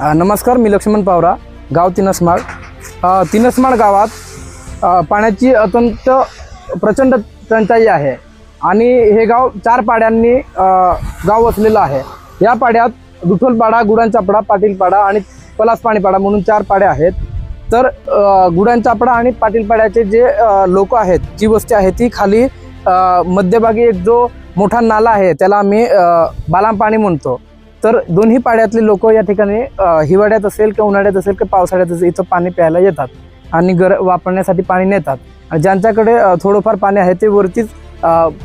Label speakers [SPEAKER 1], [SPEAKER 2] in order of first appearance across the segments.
[SPEAKER 1] नमस्कार मी लक्ष्मण पावरा गाव तिनसमाळ. तिनसमाळ गावात पाण्याची अत्यंत प्रचंड टंचाई आहे आणि हे गाव चार पाड्यांनी गाव वसलेलं आहे. या पाड्यात विठ्ठलपाडा गुडांचापडा पाटीलपाडा आणि पलासपाणीपाडा म्हणून चार पाड्या आहेत. तर गुडांचापडा आणि पाटीलपाड्याचे जे लोक आहेत जी वस्ती आहे ती खाली मध्यभागी एक जो मोठा नाला आहे त्याला आम्ही अ, बालाम पाणी म्हणतो. तर दोन्ही पाड्यातले लोक या ठिकाणी हिवाळ्यात असेल किंवा उन्हाळ्यात असेल किंवा पावसाळ्यात असेल इथं पाणी प्यायला येतात आणि गर वापरण्यासाठी पाणी नेतात. आणि ज्यांच्याकडे थोडंफार पाणी आहे ते वरतीच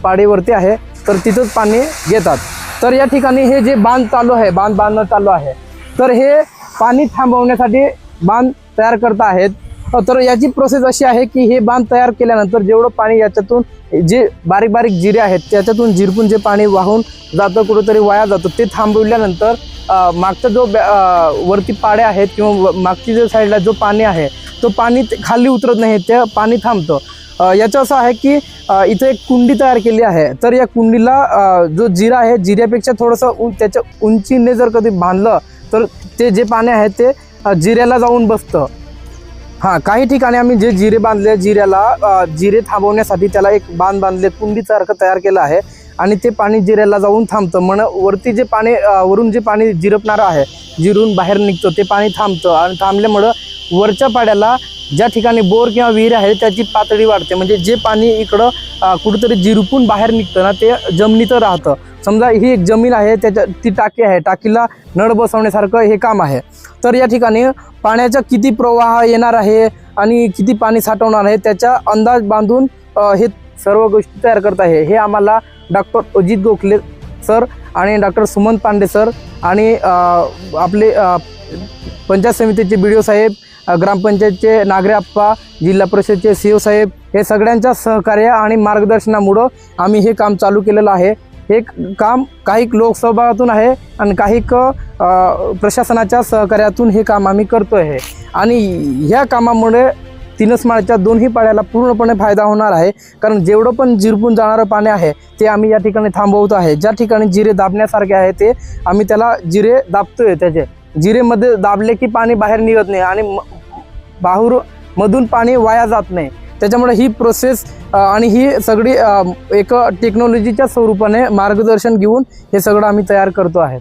[SPEAKER 1] पाडीवरती आहे तर तिथंच पाणी घेतात. तर या ठिकाणी हे जे बांध चालू आहे बांध बांधणं चालू आहे तर हे पाणी थांबवण्यासाठी बांध तयार करत आहेत. तर याची प्रोसेस अशी आहे की हे बांध तयार केल्यानंतर जेवढं पाणी याच्यातून जे बारीक बारीक जिरे आहेत त्याच्यातून जिरपून जे पाणी वाहून जातं कुठंतरी वाया जातं ते थांबवल्यानंतर मागचा जो बॅ- वरती पाड्या आहेत किंवा मागची जो साईडला जो पाणी आहे तो पाणी खाली उतरत नाही ते पाणी थांबतं. याचं असं आहे की इथे एक कुंडी तयार केली आहे. तर या कुंडीला जो जिरा आहे जिऱ्यापेक्षा थोडंसं उ त्याच्या उंचीने जर कधी बांधलं तर ते जे पाणी आहे ते जिऱ्याला जाऊन बसतं. हां काही ठिकाणी आम्ही जे जिरे बांधले जिऱ्याला जिरे थांबवण्यासाठी त्याला एक बांध बांधले कुंडीसारखं तयार केलं आहे आणि ते पाणी जिऱ्याला जाऊन थांबतं. म्हण वरती जे पाणी वरून जे पाणी जिरपणारं आहे जिरून बाहेर निघतं ते पाणी थांबतं आणि थांबल्यामुळं वरच्या पाड्याला ज्या ठिकाणी बोर किंवा विहीर आहे त्याची पातळी वाढते. म्हणजे जे पाणी इकडं कुठंतरी जिरपून बाहेर निघतं ना ते जमिनीत राहतं. समजा ही एक जमीन आहे त्याच्या ती टाकी आहे. टाकीला नळ बसवण्यासारखं हे काम आहे. तर या ठिकाणी पाण्याचा किती प्रवाह येणार आहे आणि किती पाणी साठवणार आहे त्याचा अंदाज बांधून हे सर्व गोष्टी तयार करत आहे. हे आम्हाला डॉक्टर अजित गोखले सर आणि डॉक्टर सुमंत पांडे सर आणि आपले पंचायत समितीचे बी डी ओ साहेब ग्रामपंचायतचे नागरे आप्पा जिल्हा परिषदचे सी ओ साहेब हे सगळ्यांच्या सहकार्य आणि मार्गदर्शनामुळं आम्ही हे काम चालू केलेलं आहे. हे काम काही लोकसहभागातून आहे आणि काही प्रशासनाच्या सहकार्यातून हे काम आम्ही करतो आहे आणि ह्या कामामुळे तिनसमाळच्या दोन्ही पाळ्याला पूर्णपणे फायदा होणार आहे. कारण जेवढं पण जिरपून जाणारं पाणी आहे ते आम्ही या ठिकाणी थांबवतो आहे. ज्या ठिकाणी जिरे दाबण्यासारखे आहे ते आम्ही त्याला जिरे दाबतोय त्याचे. जिरेमध्ये दाबले की पाणी बाहेर निघत नाही आणि म- बाहेर मधून पाणी वाया जात नाही. त्याच्यामुळे ही प्रोसेस आणि ही सगळी एक टेक्नॉलॉजीच्या स्वरूपाने मार्गदर्शन घेऊन हे सगळं आम्ही तयार करतो आहे.